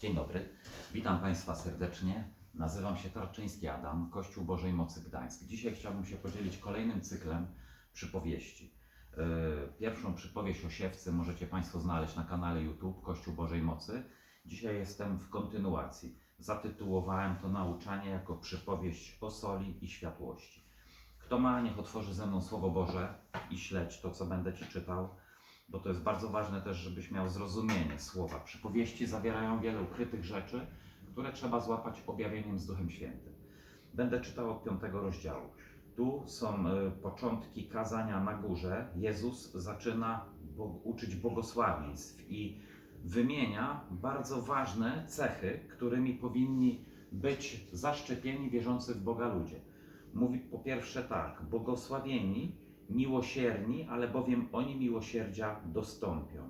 Dzień dobry, witam Państwa serdecznie. Nazywam się Tarczyński Adam, Kościół Bożej Mocy Gdańsk. Dzisiaj chciałbym się podzielić kolejnym cyklem przypowieści. Yy, Pierwszą przypowieść o siewcy możecie Państwo znaleźć na kanale YouTube Kościół Bożej Mocy. Dzisiaj jestem w kontynuacji. Zatytułowałem to nauczanie jako przypowieść o soli i światłości. Kto ma, niech otworzy ze mną Słowo Boże i śledź to, co będę Ci czytał bo to jest bardzo ważne też, żebyś miał zrozumienie słowa. Przypowieści zawierają wiele ukrytych rzeczy, które trzeba złapać objawieniem z Duchem Świętym. Będę czytał od piątego rozdziału. Tu są y, początki kazania na górze. Jezus zaczyna uczyć błogosławieństw i wymienia bardzo ważne cechy, którymi powinni być zaszczepieni wierzący w Boga ludzie. Mówi po pierwsze tak, błogosławieni miłosierni, ale bowiem oni miłosierdzia dostąpią.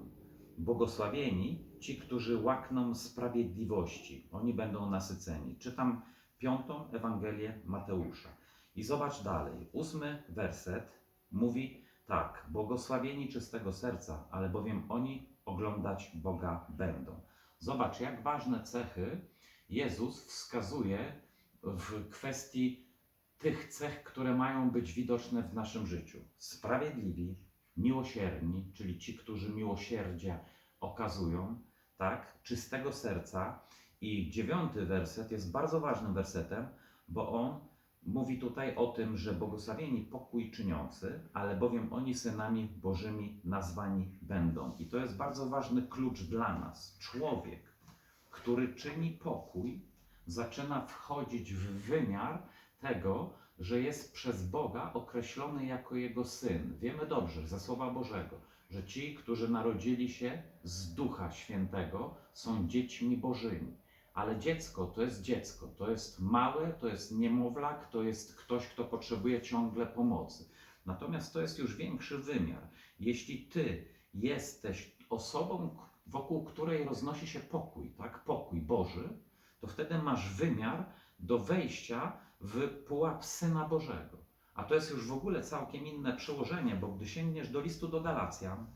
Błogosławieni ci, którzy łakną sprawiedliwości, oni będą nasyceni. Czytam piątą Ewangelię Mateusza. I zobacz dalej, ósmy werset mówi tak: Błogosławieni czystego serca, ale bowiem oni oglądać Boga będą. Zobacz, jak ważne cechy Jezus wskazuje w kwestii tych cech, które mają być widoczne w naszym życiu. Sprawiedliwi, miłosierni, czyli ci, którzy miłosierdzie okazują, tak, czystego serca. I dziewiąty werset jest bardzo ważnym wersetem, bo on mówi tutaj o tym, że błogosławieni pokój czyniący, ale bowiem oni synami Bożymi nazwani będą. I to jest bardzo ważny klucz dla nas. Człowiek, który czyni pokój, zaczyna wchodzić w wymiar tego, że jest przez Boga określony jako Jego syn. Wiemy dobrze ze Słowa Bożego, że ci, którzy narodzili się z Ducha Świętego, są dziećmi Bożymi. Ale dziecko to jest dziecko, to jest małe, to jest niemowlak, to jest ktoś, kto potrzebuje ciągle pomocy. Natomiast to jest już większy wymiar. Jeśli ty jesteś osobą, wokół której roznosi się pokój, tak? Pokój Boży, to wtedy masz wymiar do wejścia w pułap Syna Bożego. A to jest już w ogóle całkiem inne przełożenie, bo gdy sięgniesz do listu do Galacjan,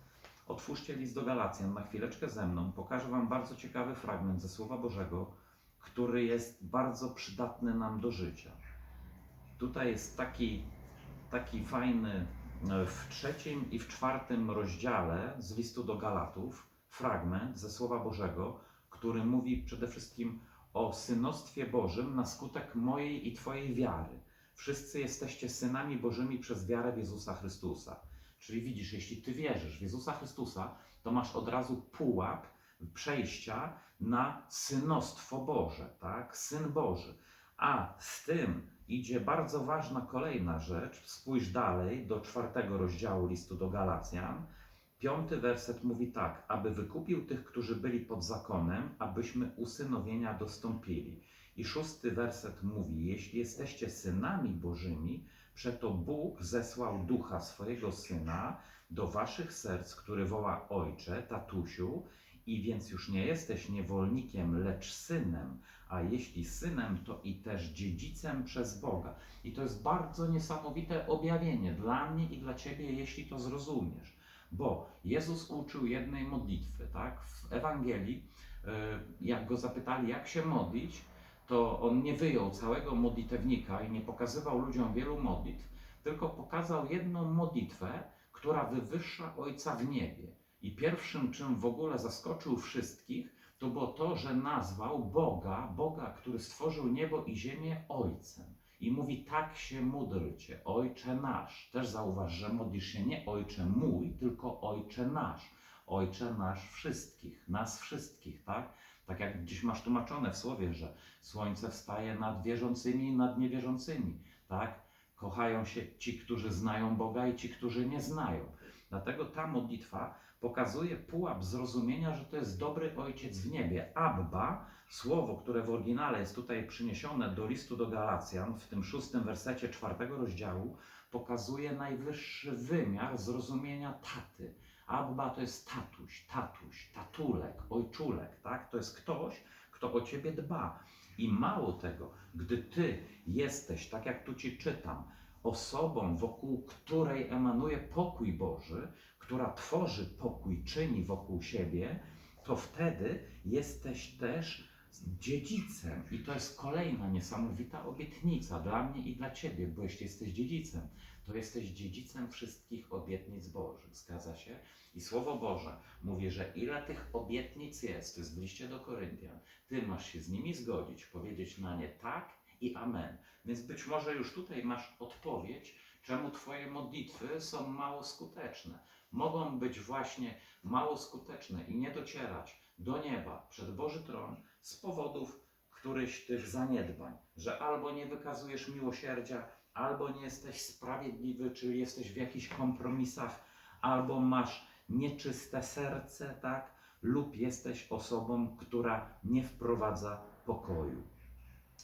otwórzcie list do Galacjan na chwileczkę ze mną, pokażę Wam bardzo ciekawy fragment ze Słowa Bożego, który jest bardzo przydatny nam do życia. Tutaj jest taki, taki fajny e, w trzecim i w czwartym rozdziale z listu do Galatów fragment ze Słowa Bożego, który mówi przede wszystkim o synostwie Bożym na skutek mojej i Twojej wiary. Wszyscy jesteście synami Bożymi przez wiarę w Jezusa Chrystusa. Czyli widzisz, jeśli Ty wierzysz w Jezusa Chrystusa, to masz od razu pułap przejścia na synostwo Boże, tak? Syn Boży. A z tym idzie bardzo ważna kolejna rzecz. Spójrz dalej do czwartego rozdziału listu do Galacjan. Piąty werset mówi tak, aby wykupił tych, którzy byli pod zakonem, abyśmy usynowienia dostąpili. I szósty werset mówi, jeśli jesteście synami Bożymi, przeto Bóg zesłał ducha swojego syna do waszych serc, który woła Ojcze, tatusiu, i więc już nie jesteś niewolnikiem, lecz synem, a jeśli synem, to i też dziedzicem przez Boga. I to jest bardzo niesamowite objawienie dla mnie i dla ciebie, jeśli to zrozumiesz. Bo Jezus uczył jednej modlitwy, tak? W Ewangelii, y, jak go zapytali, jak się modlić, to on nie wyjął całego modlitewnika i nie pokazywał ludziom wielu modlitw, tylko pokazał jedną modlitwę, która wywyższa Ojca w niebie. I pierwszym, czym w ogóle zaskoczył wszystkich, to było to, że nazwał Boga, Boga, który stworzył niebo i ziemię, Ojcem. I mówi, tak się módlcie, Ojcze nasz. Też zauważ, że modlisz się nie Ojcze mój, tylko Ojcze nasz. Ojcze nasz wszystkich, nas wszystkich, tak? Tak jak gdzieś masz tłumaczone w słowie, że słońce wstaje nad wierzącymi i nad niewierzącymi, tak? Kochają się ci, którzy znają Boga i ci, którzy nie znają. Dlatego ta modlitwa pokazuje pułap zrozumienia, że to jest dobry Ojciec w niebie. Abba, słowo, które w oryginale jest tutaj przyniesione do listu do Galacjan, w tym szóstym wersecie czwartego rozdziału, pokazuje najwyższy wymiar zrozumienia taty. Abba to jest tatuś, tatuś, tatulek, ojczulek, tak? To jest ktoś, kto o ciebie dba. I mało tego, gdy ty jesteś, tak jak tu ci czytam, osobą, wokół której emanuje pokój Boży, która tworzy pokój, czyni wokół siebie, to wtedy jesteś też dziedzicem. I to jest kolejna niesamowita obietnica dla mnie i dla ciebie, bo jeśli jesteś dziedzicem, to jesteś dziedzicem wszystkich obietnic Bożych. Zgadza się? I Słowo Boże mówi, że ile tych obietnic jest, to jest w liście do Koryntian, ty masz się z nimi zgodzić, powiedzieć na nie tak i amen. Więc być może już tutaj masz odpowiedź, czemu Twoje modlitwy są mało skuteczne. Mogą być właśnie mało skuteczne i nie docierać do nieba przed Boży Tron z powodów któryś tych zaniedbań, że albo nie wykazujesz miłosierdzia, albo nie jesteś sprawiedliwy, czyli jesteś w jakichś kompromisach, albo masz nieczyste serce, tak? Lub jesteś osobą, która nie wprowadza pokoju.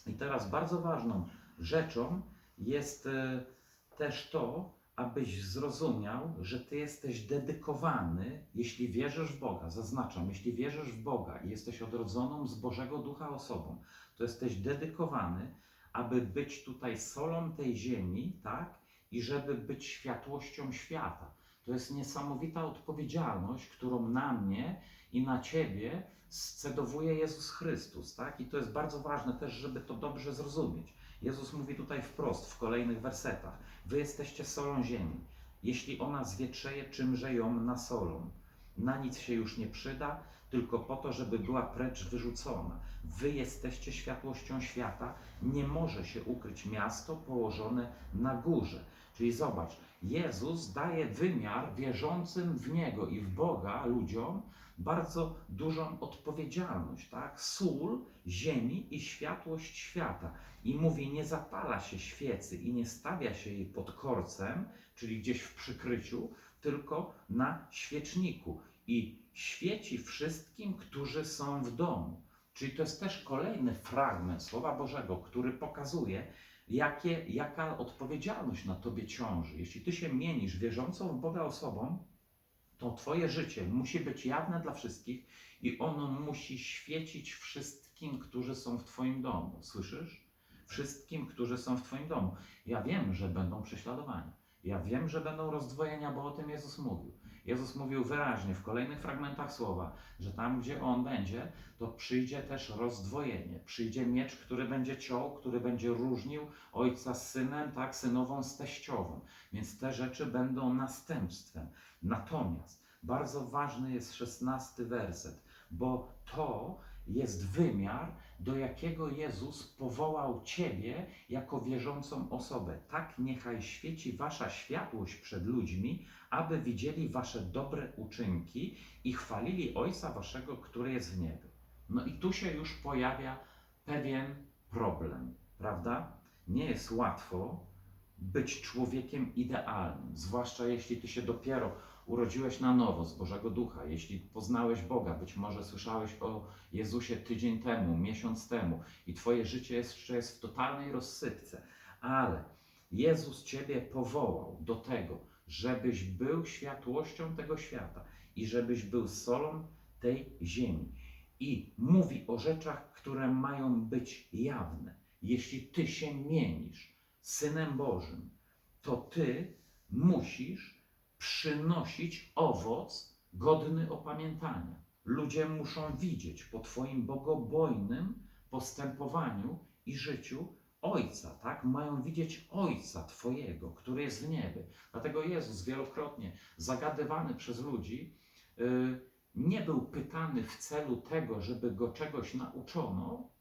I teraz bardzo ważną rzeczą jest e, też to, abyś zrozumiał, że ty jesteś dedykowany, jeśli wierzysz w Boga, zaznaczam, jeśli wierzysz w Boga i jesteś odrodzoną z Bożego Ducha osobą, to jesteś dedykowany, aby być tutaj solą tej ziemi, tak? I żeby być światłością świata. To jest niesamowita odpowiedzialność, którą na mnie i na ciebie scedowuje Jezus Chrystus, tak? I to jest bardzo ważne też, żeby to dobrze zrozumieć. Jezus mówi tutaj wprost w kolejnych wersetach: Wy jesteście solą ziemi. Jeśli ona zwietrzeje, czymże ją nasolą? Na nic się już nie przyda, tylko po to, żeby była precz wyrzucona. Wy jesteście światłością świata. Nie może się ukryć miasto położone na górze. Czyli zobacz, Jezus daje wymiar wierzącym w Niego i w Boga ludziom bardzo dużą odpowiedzialność, tak? Sól ziemi i światłość świata. I mówi, nie zapala się świecy i nie stawia się jej pod korcem, czyli gdzieś w przykryciu, tylko na świeczniku. I świeci wszystkim, którzy są w domu. Czyli to jest też kolejny fragment Słowa Bożego, który pokazuje, jakie, jaka odpowiedzialność na tobie ciąży. Jeśli ty się mienisz wierzącą w Boga osobą, to twoje życie musi być jawne dla wszystkich i ono musi świecić wszystkim, którzy są w twoim domu. Słyszysz? Wszystkim, którzy są w twoim domu. Ja wiem, że będą prześladowania. Ja wiem, że będą rozdwojenia, bo o tym Jezus mówił. Jezus mówił wyraźnie w kolejnych fragmentach słowa, że tam, gdzie On będzie, to przyjdzie też rozdwojenie. Przyjdzie miecz, który będzie ciął, który będzie różnił ojca z synem, tak, synową z teściową. Więc te rzeczy będą następstwem. Natomiast bardzo ważny jest szesnasty werset, bo to jest wymiar, do jakiego Jezus powołał Ciebie jako wierzącą osobę. Tak niechaj świeci Wasza światłość przed ludźmi, aby widzieli Wasze dobre uczynki i chwalili Ojca Waszego, który jest w niebie. No i tu się już pojawia pewien problem, prawda? Nie jest łatwo być człowiekiem idealnym, zwłaszcza jeśli Ty się dopiero urodziłeś na nowo z Bożego Ducha, jeśli poznałeś Boga, być może słyszałeś o Jezusie tydzień temu, miesiąc temu i Twoje życie jeszcze jest w totalnej rozsypce, ale Jezus Ciebie powołał do tego, żebyś był światłością tego świata i żebyś był solą tej ziemi. I mówi o rzeczach, które mają być jawne. Jeśli Ty się mienisz Synem Bożym, to Ty musisz przynosić owoc godny opamiętania. Ludzie muszą widzieć po Twoim bogobojnym postępowaniu i życiu Ojca, tak? Mają widzieć Ojca Twojego, który jest w niebie. Dlatego Jezus wielokrotnie zagadywany przez ludzi yy, nie był pytany w celu tego, żeby go czegoś nauczono,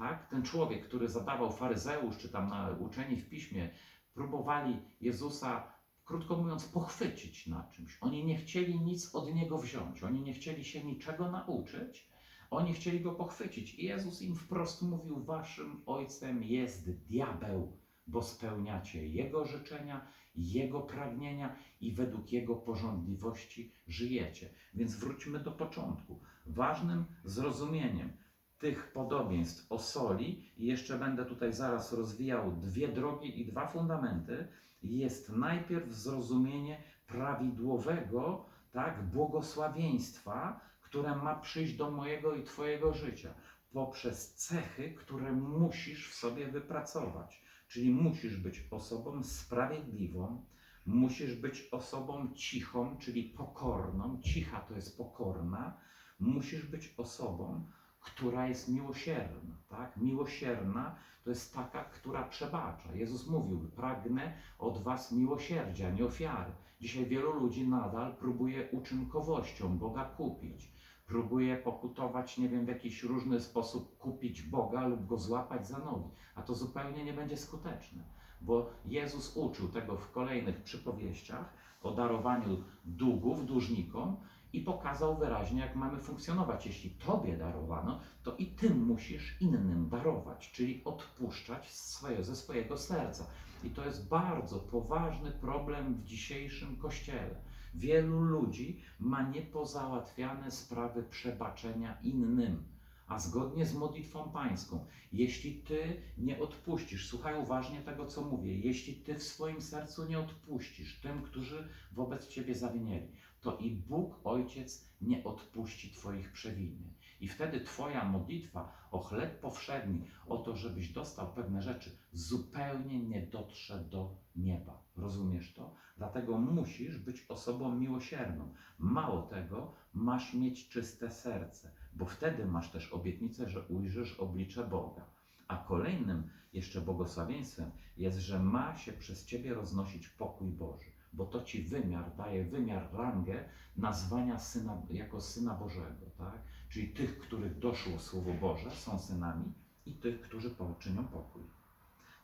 tak? Ten człowiek, który zadawał faryzeusz, czy tam na, uczeni w piśmie, próbowali Jezusa krótko mówiąc, pochwycić na czymś. Oni nie chcieli nic od niego wziąć, oni nie chcieli się niczego nauczyć, oni chcieli go pochwycić. I Jezus im wprost mówił: Waszym ojcem jest diabeł, bo spełniacie jego życzenia, jego pragnienia i według jego porządliwości żyjecie. Więc wróćmy do początku. Ważnym zrozumieniem tych podobieństw o soli, i jeszcze będę tutaj zaraz rozwijał dwie drogi i dwa fundamenty, jest najpierw zrozumienie prawidłowego, tak, błogosławieństwa, które ma przyjść do mojego i Twojego życia poprzez cechy, które musisz w sobie wypracować. Czyli musisz być osobą sprawiedliwą, musisz być osobą cichą, czyli pokorną. Cicha to jest pokorna. musisz być osobą, która jest miłosierna, tak? Miłosierna to jest taka, która przebacza. Jezus mówił, pragnę od was miłosierdzia, nie ofiary. Dzisiaj wielu ludzi nadal próbuje uczynkowością Boga kupić. Próbuje pokutować, nie wiem, w jakiś różny sposób kupić Boga lub go złapać za nogi. A to zupełnie nie będzie skuteczne, bo Jezus uczył tego w kolejnych przypowieściach o darowaniu długów dłużnikom i pokazał wyraźnie, jak mamy funkcjonować. Jeśli Tobie darowano, to i Ty musisz innym darować, czyli odpuszczać swoje, ze swojego serca. I to jest bardzo poważny problem w dzisiejszym Kościele. Wielu ludzi ma niepozałatwiane sprawy przebaczenia innym, a zgodnie z modlitwą pańską, jeśli ty nie odpuścisz, słuchaj uważnie tego, co mówię, jeśli ty w swoim sercu nie odpuścisz tym, którzy wobec ciebie zawinęli, to i Bóg Ojciec nie odpuści twoich przewinień. I wtedy twoja modlitwa o chleb powszedni, o to, żebyś dostał pewne rzeczy, zupełnie nie dotrze do nieba. Rozumiesz to? Dlatego musisz być osobą miłosierną. Mało tego, masz mieć czyste serce, bo wtedy masz też obietnicę, że ujrzysz oblicze Boga. A kolejnym jeszcze błogosławieństwem jest, że ma się przez ciebie roznosić pokój Boży, bo to ci wymiar daje wymiar, rangę nazwania syna jako syna Bożego, tak? Czyli tych, których doszło Słowo Boże, są synami i tych, którzy czynią pokój.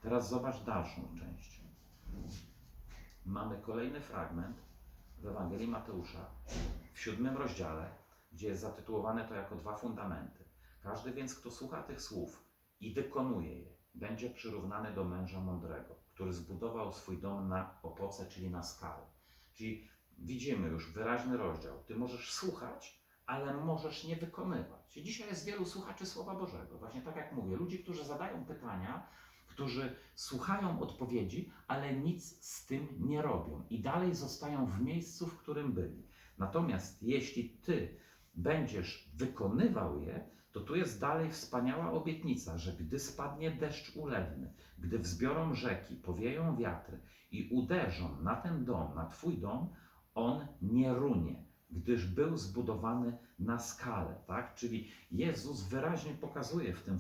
Teraz zobacz dalszą część. Mamy kolejny fragment w Ewangelii Mateusza w siódmym rozdziale, gdzie jest zatytułowane to jako dwa fundamenty. Każdy więc, kto słucha tych słów i wykonuje je, będzie przyrównany do męża mądrego, który zbudował swój dom na opoce, czyli na skale. Czyli widzimy już wyraźny rozdział. Ty możesz słuchać, ale możesz nie wykonywać. I dzisiaj jest wielu słuchaczy Słowa Bożego. Właśnie tak jak mówię, ludzi, którzy zadają pytania, którzy słuchają odpowiedzi, ale nic z tym nie robią i dalej zostają w miejscu, w którym byli. Natomiast jeśli ty będziesz wykonywał je, to tu jest dalej wspaniała obietnica, że gdy spadnie deszcz ulewny, gdy wzbiorą rzeki, powieją wiatry i uderzą na ten dom, na twój dom, on nie runie, gdyż był zbudowany na skalę, tak? Czyli Jezus wyraźnie pokazuje w tym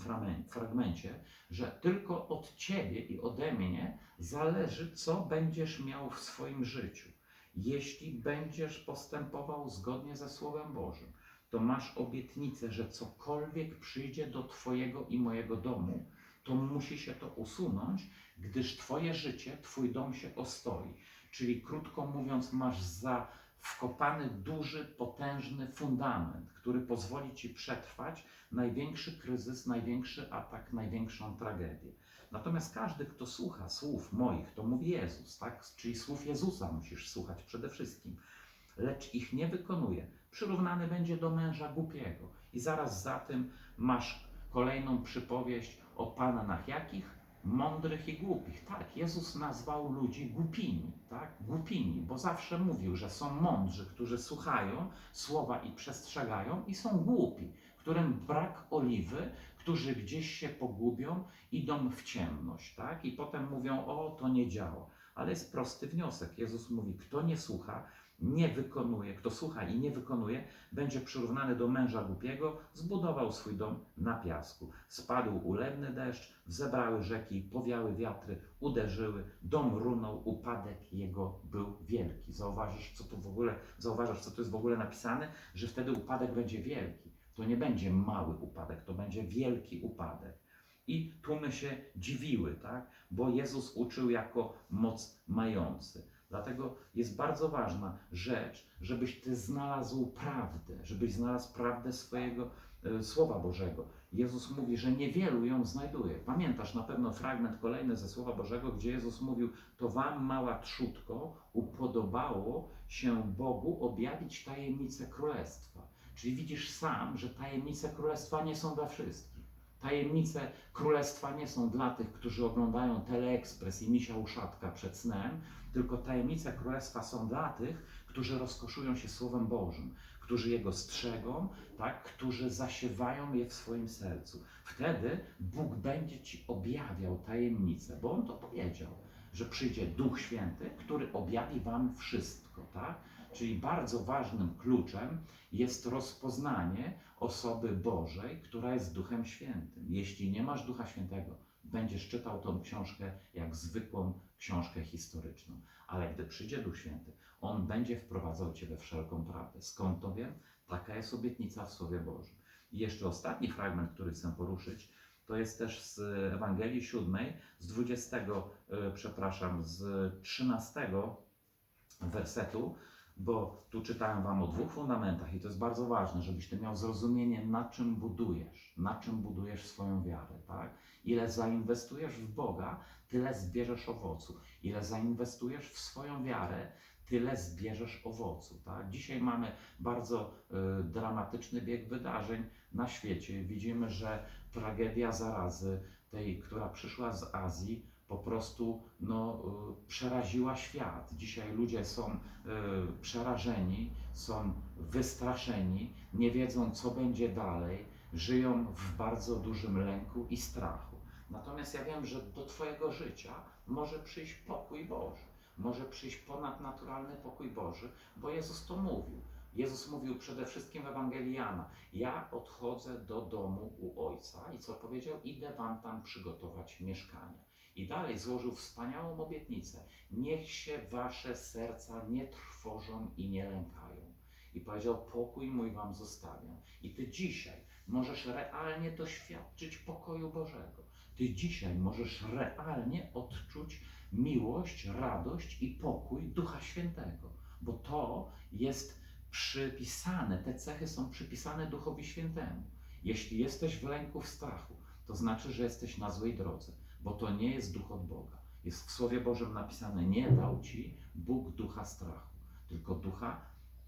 fragmencie, że tylko od ciebie i ode mnie zależy, co będziesz miał w swoim życiu. Jeśli będziesz postępował zgodnie ze Słowem Bożym, to masz obietnicę, że cokolwiek przyjdzie do Twojego i mojego domu, to musi się to usunąć, gdyż Twoje życie, Twój dom się ostoi. Czyli krótko mówiąc, masz za wkopany duży, potężny fundament, który pozwoli Ci przetrwać największy kryzys, największy atak, największą tragedię. Natomiast każdy, kto słucha słów moich, to mówi Jezus, tak? Czyli słów Jezusa musisz słuchać przede wszystkim, lecz ich nie wykonuje. Przyrównany będzie do męża głupiego. I zaraz za tym masz kolejną przypowieść o pannach jakich? Mądrych i głupich. Tak, Jezus nazwał ludzi głupimi, tak? Głupimi, bo zawsze mówił, że są mądrzy, którzy słuchają słowa i przestrzegają, i są głupi, którym brak oliwy, którzy gdzieś się pogubią, idą w ciemność, tak? I potem mówią, o, to nie działa. Ale jest prosty wniosek. Jezus mówi, kto nie słucha, nie wykonuje, kto słucha i nie wykonuje, będzie przyrównany do męża głupiego, zbudował swój dom na piasku. Spadł ulewny deszcz, wzebrały rzeki, powiały wiatry, uderzyły, dom runął, upadek jego był wielki. Zauważysz, co tu w ogóle, zauważasz, co tu jest w ogóle napisane, że wtedy upadek będzie wielki. To nie będzie mały upadek, to będzie wielki upadek. I tłumy się dziwiły, tak? Bo Jezus uczył jako moc mający. Dlatego jest bardzo ważna rzecz, żebyś ty znalazł prawdę, żebyś znalazł prawdę swojego e, Słowa Bożego. Jezus mówi, że niewielu ją znajduje. Pamiętasz na pewno fragment kolejny ze Słowa Bożego, gdzie Jezus mówił: To wam, mała trzutko, upodobało się Bogu objawić tajemnice królestwa. Czyli widzisz sam, że tajemnice królestwa nie są dla wszystkich. Tajemnice królestwa nie są dla tych, którzy oglądają teleekspres i misia uszatka przed snem, tylko tajemnice królestwa są dla tych, którzy rozkoszują się Słowem Bożym, którzy jego strzegą, tak, którzy zasiewają je w swoim sercu. Wtedy Bóg będzie ci objawiał tajemnice, bo on to powiedział, że przyjdzie Duch Święty, który objawi wam wszystko, tak? Czyli bardzo ważnym kluczem jest rozpoznanie osoby Bożej, która jest Duchem Świętym. Jeśli nie masz Ducha Świętego, będziesz czytał tą książkę jak zwykłą książkę historyczną. Ale gdy przyjdzie Duch Święty, On będzie wprowadzał Cię we wszelką prawdę. Skąd to wiem? Taka jest obietnica w Słowie Bożym. I jeszcze ostatni fragment, który chcę poruszyć, to jest też z Ewangelii 7, z 20, e, przepraszam, z 13 wersetu, bo tu czytałem Wam o dwóch fundamentach i to jest bardzo ważne, żebyś Ty miał zrozumienie, na czym budujesz, na czym budujesz swoją wiarę, tak? Ile zainwestujesz w Boga, tyle zbierzesz owocu. Ile zainwestujesz w swoją wiarę, tyle zbierzesz owocu, tak? Dzisiaj mamy bardzo y, dramatyczny bieg wydarzeń na świecie. Widzimy, że tragedia zarazy, tej, która przyszła z Azji, po prostu no, y, przeraziła świat. Dzisiaj ludzie są y, przerażeni, są wystraszeni, nie wiedzą, co będzie dalej, żyją w bardzo dużym lęku i strachu. Natomiast ja wiem, że do Twojego życia może przyjść pokój Boży, może przyjść ponadnaturalny pokój Boży, bo Jezus to mówił. Jezus mówił przede wszystkim w Ewangelii Jana: Ja odchodzę do domu u Ojca i co powiedział? Idę Wam tam przygotować mieszkanie. I dalej złożył wspaniałą obietnicę: Niech się Wasze serca nie trwożą i nie lękają. I powiedział: Pokój mój Wam zostawiam. I Ty dzisiaj możesz realnie doświadczyć pokoju Bożego. Ty dzisiaj możesz realnie odczuć miłość, radość i pokój Ducha Świętego, bo to jest przypisane, te cechy są przypisane Duchowi Świętemu. Jeśli jesteś w lęku, w strachu, to znaczy, że jesteś na złej drodze, bo to nie jest duch od Boga. Jest w Słowie Bożym napisane: Nie dał ci Bóg ducha strachu, tylko ducha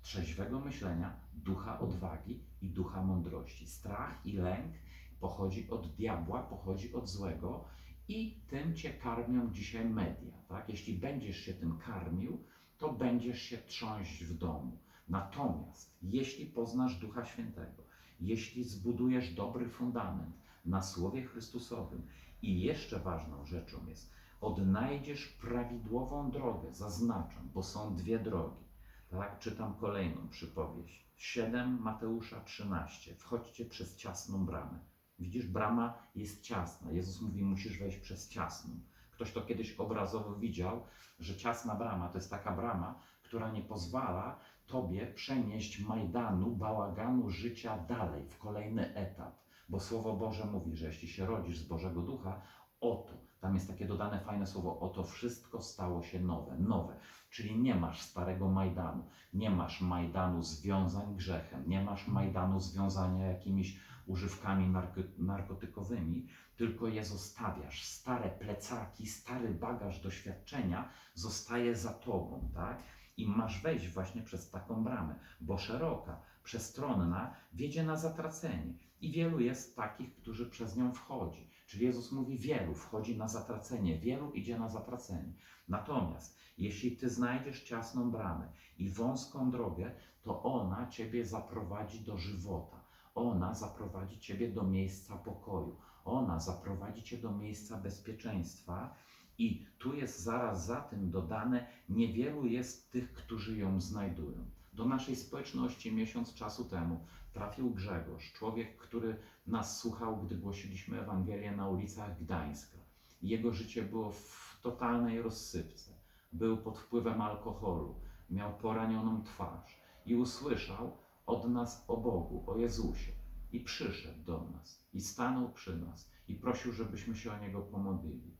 trzeźwego myślenia, ducha odwagi i ducha mądrości. Strach i lęk pochodzi od diabła, pochodzi od złego i tym cię karmią dzisiaj media. Tak? Jeśli będziesz się tym karmił, to będziesz się trząść w domu. Natomiast jeśli poznasz Ducha Świętego, jeśli zbudujesz dobry fundament na Słowie Chrystusowym i jeszcze ważną rzeczą jest, odnajdziesz prawidłową drogę, zaznaczam, bo są dwie drogi. Tak, czytam kolejną przypowieść. 7 Mateusza 13. Wchodźcie przez ciasną bramę. Widzisz, brama jest ciasna. Jezus mówi, musisz wejść przez ciasną. Ktoś to kiedyś obrazowo widział, że ciasna brama to jest taka brama, która nie pozwala tobie przenieść majdanu, bałaganu życia dalej, w kolejny etap. Bo Słowo Boże mówi, że jeśli się rodzisz z Bożego Ducha, oto, tam jest takie dodane fajne słowo, oto wszystko stało się nowe, nowe. Czyli nie masz starego Majdanu, nie masz Majdanu związań grzechem, nie masz Majdanu związania jakimiś używkami narko- narkotykowymi, tylko je zostawiasz. Stare plecaki, stary bagaż doświadczenia zostaje za tobą, tak? I masz wejść właśnie przez taką bramę, bo szeroka, przestronna wiedzie na zatracenie. I wielu jest takich, którzy przez nią wchodzi. Czyli Jezus mówi, wielu wchodzi na zatracenie, wielu idzie na zatracenie. Natomiast jeśli ty znajdziesz ciasną bramę i wąską drogę, to ona ciebie zaprowadzi do żywota. Ona zaprowadzi ciebie do miejsca pokoju. Ona zaprowadzi cię do miejsca bezpieczeństwa. I tu jest zaraz za tym dodane, niewielu jest tych, którzy ją znajdują. Do naszej społeczności miesiąc czasu temu trafił Grzegorz, człowiek, który nas słuchał, gdy głosiliśmy Ewangelię na ulicach Gdańska. Jego życie było w totalnej rozsypce. Był pod wpływem alkoholu, miał poranioną twarz i usłyszał od nas o Bogu, o Jezusie. I przyszedł do nas, i stanął przy nas, i prosił, żebyśmy się o niego pomodlili.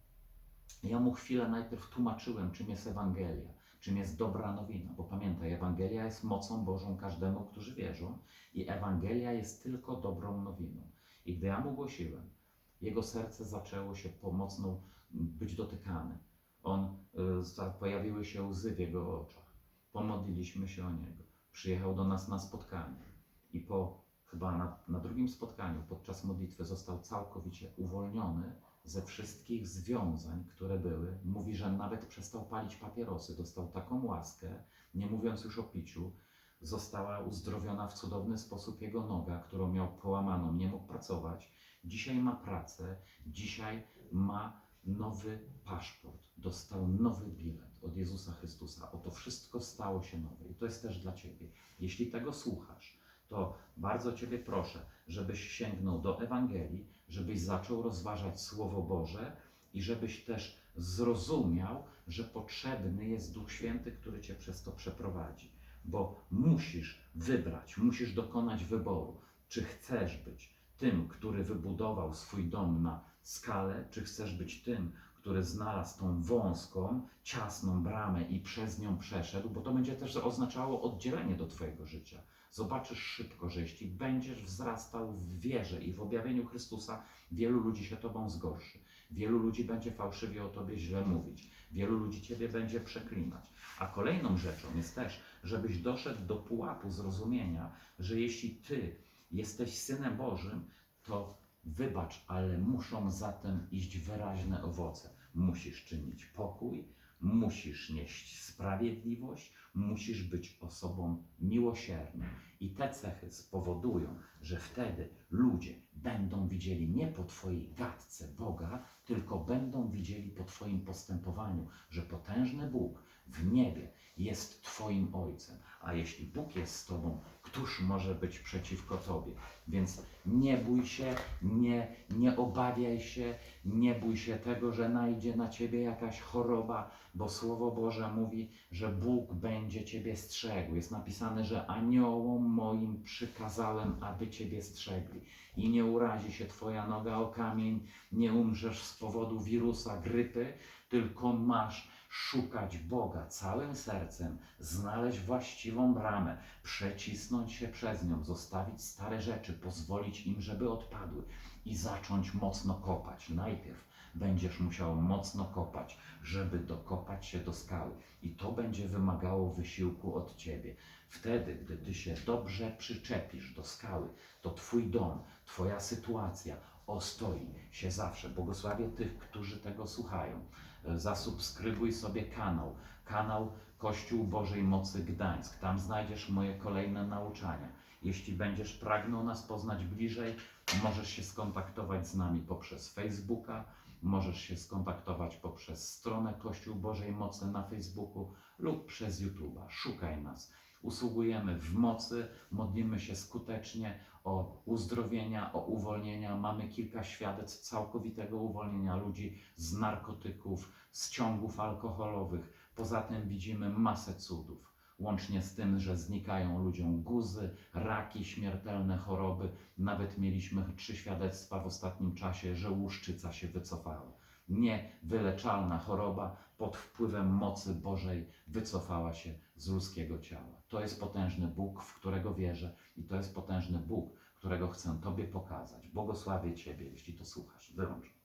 Ja mu chwilę najpierw tłumaczyłem, czym jest Ewangelia, czym jest dobra nowina, bo pamiętaj, Ewangelia jest mocą Bożą każdemu, którzy wierzą, i Ewangelia jest tylko dobrą nowiną. I gdy ja mu głosiłem, jego serce zaczęło się pomocno być dotykane. On, y, pojawiły się łzy w jego oczach. Pomodliliśmy się o niego. Przyjechał do nas na spotkanie i po chyba na, na drugim spotkaniu podczas modlitwy został całkowicie uwolniony ze wszystkich związań, które były. Mówi, że nawet przestał palić papierosy, dostał taką łaskę, nie mówiąc już o piciu. Została uzdrowiona w cudowny sposób jego noga, którą miał połamaną, nie mógł pracować. Dzisiaj ma pracę, dzisiaj ma nowy paszport, dostał nowy bilet od Jezusa Chrystusa. Oto wszystko stało się nowe i to jest też dla Ciebie. Jeśli tego słuchasz, to bardzo Ciebie proszę, żebyś sięgnął do Ewangelii, żebyś zaczął rozważać Słowo Boże i żebyś też zrozumiał, że potrzebny jest Duch Święty, który Cię przez to przeprowadzi. Bo musisz wybrać, musisz dokonać wyboru, czy chcesz być tym, który wybudował swój dom na skalę, czy chcesz być tym, który znalazł tą wąską, ciasną bramę i przez nią przeszedł, bo to będzie też oznaczało oddzielenie do Twojego życia. Zobaczysz szybko, że jeśli będziesz wzrastał w wierze i w objawieniu Chrystusa, wielu ludzi się Tobą zgorszy. Wielu ludzi będzie fałszywie o Tobie źle mówić. Wielu ludzi Ciebie będzie przeklinać. A kolejną rzeczą jest też, żebyś doszedł do pułapu zrozumienia, że jeśli Ty jesteś Synem Bożym, to wybacz, ale muszą zatem iść wyraźne owoce. Musisz czynić pokój, musisz nieść sprawiedliwość, musisz być osobą miłosierną. I te cechy spowodują, że wtedy ludzie będą widzieli nie po Twojej gadce Boga, tylko będą widzieli po Twoim postępowaniu, że potężny Bóg w niebie jest Twoim Ojcem. A jeśli Bóg jest z Tobą, któż może być przeciwko Tobie? Więc nie bój się, nie, nie obawiaj się, nie bój się tego, że najdzie na Ciebie jakaś choroba, bo Słowo Boże mówi, że Bóg będzie Ciebie strzegł. Jest napisane, że aniołom moim przykazałem, aby Ciebie strzegli. I nie urazi się Twoja noga o kamień, nie umrzesz z powodu wirusa, grypy, tylko masz szukać Boga całym sercem, znaleźć właściwą bramę, przecisnąć się przez nią, zostawić stare rzeczy, pozwolić im, żeby odpadły i zacząć mocno kopać. Najpierw będziesz musiał mocno kopać, żeby dokopać się do skały. I to będzie wymagało wysiłku od ciebie. Wtedy, gdy ty się dobrze przyczepisz do skały, to twój dom, twoja sytuacja ostoi się zawsze. Błogosławię tych, którzy tego słuchają. E, Zasubskrybuj sobie kanał. Kanał Kościół Bożej Mocy Gdańsk. Tam znajdziesz moje kolejne nauczania. Jeśli będziesz pragnął nas poznać bliżej, możesz się skontaktować z nami poprzez Facebooka, możesz się skontaktować poprzez stronę Kościół Bożej Mocy na Facebooku lub przez YouTube'a. Szukaj nas. Usługujemy w mocy, modlimy się skutecznie o uzdrowienia, o uwolnienia. Mamy kilka świadectw całkowitego uwolnienia ludzi z narkotyków, z ciągów alkoholowych. Poza tym widzimy masę cudów. Łącznie z tym, że znikają ludziom guzy, raki, śmiertelne choroby. Nawet mieliśmy trzy świadectwa w ostatnim czasie, że łuszczyca się wycofała. Niewyleczalna choroba pod wpływem mocy Bożej wycofała się z ludzkiego ciała. To jest potężny Bóg, w którego wierzę, i to jest potężny Bóg, którego chcę Tobie pokazać. Błogosławię Ciebie, jeśli to słuchasz. Wyłącz.